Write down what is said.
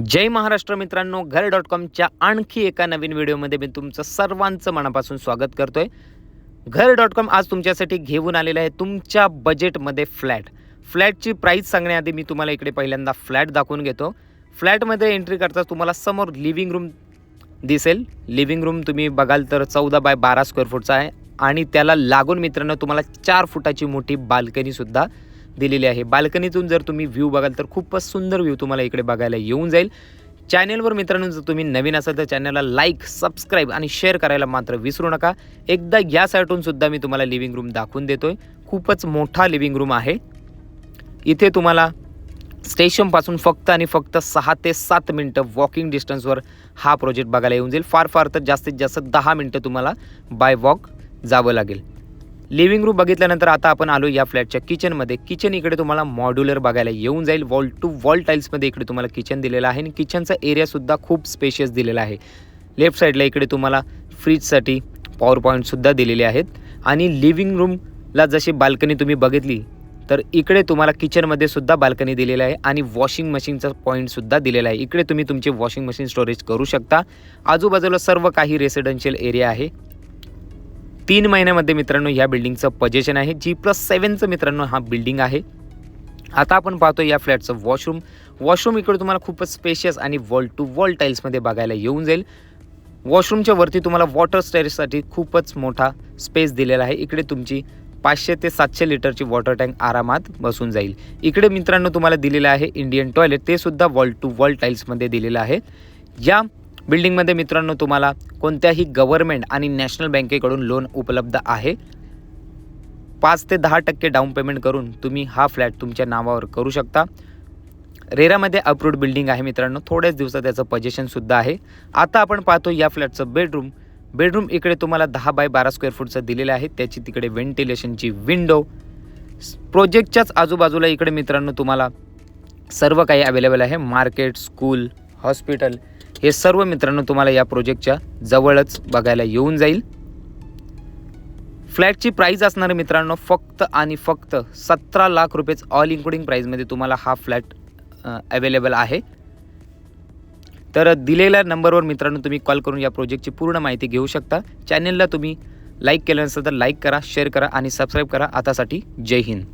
जय महाराष्ट्र मित्रांनो घर डॉट कॉमच्या आणखी एका नवीन व्हिडिओमध्ये मी तुमचं सर्वांचं मनापासून स्वागत करतोय. घर डॉट कॉम आज तुमच्यासाठी घेऊन आलेलं आहे तुमच्या बजेटमध्ये फ्लॅट. फ्लॅटची प्राईस सांगण्याआधी मी तुम्हाला इकडे पहिल्यांदा फ्लॅट दाखवून घेतो. फ्लॅटमध्ये एंट्री करताच तुम्हाला समोर लिव्हिंग रूम दिसेल. लिव्हिंग रूम तुम्ही बघाल तर चौदा बाय बारा स्क्वेअर फूटचा आहे. आणि त्याला लागून मित्रांनो तुम्हाला चार फुटाची मोठी बाल्कनीसुद्धा दिलेली आहे. बाल्कनीतून जर तुम्ही व्ह्यू बघाल तर खूपच सुंदर व्ह्यू तुम्हाला इकडे बघायला येऊन जाईल. चॅनेलवर मित्रांनो जर तुम्ही नवीन असाल तर चॅनलला लाईक सबस्क्राईब आणि शेअर करायला मात्र विसरू नका. एकदा या साईटून सुद्धा मी तुम्हाला लिव्हिंग रूम दाखवून देतोय. खूपच मोठा लिव्हिंग रूम आहे. इथे तुम्हाला स्टेशनपासून फक्त आणि फक्त सहा ते सात मिनटं वॉकिंग डिस्टन्सवर हा प्रोजेक्ट बघायला येऊन जाईल. फार फार तर जास्तीत जास्त दहा मिनटं तुम्हाला बाय वॉक जावं लागेल. लिव्हिंग रूम बघितल्यानंतर आता आपण आलो या फ्लॅटच्या किचनमध्ये किचन इकडे तुम्हाला मॉड्युलर बघायला येऊन जाईल. वॉल टू वॉल टाईल्समध्ये इकडे तुम्हाला किचन दिलेलं आहे. आणि किचनचा एरियासुद्धा खूप स्पेशियस दिलेला आहे. लेफ्ट साईडला इकडे तुम्हाला फ्रीजसाठी पॉवर पॉईंटसुद्धा दिलेले आहेत. आणि लिव्हिंग रूमला जशी बाल्कनी तुम्ही बघितली तर इकडे तुम्हाला किचनमध्ये सुद्धा बाल्कनी दिलेलं आहे. आणि वॉशिंग मशीनचा पॉईंटसुद्धा दिलेला आहे. इकडे तुम्ही तुमचे वॉशिंग मशीन स्टोरेज करू शकता. आजूबाजूला सर्व काही रेसिडेन्शियल एरिया आहे. तीन महिन्यामध्ये मित्रांनो ह्या बिल्डिंगचं पजेशन आहे. जी प्लस सेवनचं मित्रांनो हा बिल्डिंग आहे. आता आपण पाहतो या फ्लॅटचं वॉशरूम वॉशरूम इकडे तुम्हाला खूपच स्पेशियस आणि वॉल टू वॉल टाईल्समध्ये बघायला येऊन जाईल. वॉशरूमच्या वरती तुम्हाला वॉटर स्टेरेजसाठी खूपच मोठा स्पेस दिलेला आहे. इकडे तुमची पाचशे ते सातशे लिटरची वॉटर टँक आरामात बसून जाईल. इकडे मित्रांनो तुम्हाला दिलेलं आहे इंडियन टॉयलेट ते सुद्धा वॉल टू वॉल टाईल्समध्ये दिलेलं आहे. या बिल्डिंगमध्ये मित्रांनो तुम्हाला कोणत्याही गव्हर्मेंट आणि नॅशनल बँकेकडून लोन उपलब्ध आहे? पाच ते दहा टक्के डाऊन पेमेंट करून तुम्ही हा फ्लॅट तुमच्या नावावर करू शकता. रेरामध्ये अप्रूव्ड बिल्डिंग आहे मित्रांनो थोड्याच दिवसात त्याचं पजेशनसुद्धा आहे. आता आपण पाहतो या फ्लॅटचं बेडरूम बेडरूम इकडे तुम्हाला दहा बाय बारा स्क्वेअर फूटचं दिलेलं आहे. त्याची तिकडे व्हेंटिलेशनची विंडो प्रोजेक्टच्याच आजूबाजूला इकडे मित्रांनो तुम्हाला सर्व काही अवेलेबल आहे. मार्केट स्कूल हॉस्पिटल हे सर्व मित्रांनो तुम्हाला या प्रोजेक्टच्या जवळच बघायला येऊन जाईल. फ्लॅटची प्राईज असणार मित्रांनो फक्त आणि फक्त सतरा लाख रुपयेच. ऑल इन्क्लुडिंग प्राईजमध्ये तुम्हाला हा फ्लॅट अवेलेबल आहे. तर दिलेल्या नंबरवर मित्रांनो तुम्ही कॉल करून या प्रोजेक्टची पूर्ण माहिती घेऊ शकता. चॅनेलला तुम्ही लाईक केलं नसेल तर लाईक करा शेअर करा आणि सबस्क्राईब करा. आतासाठी जय हिंद.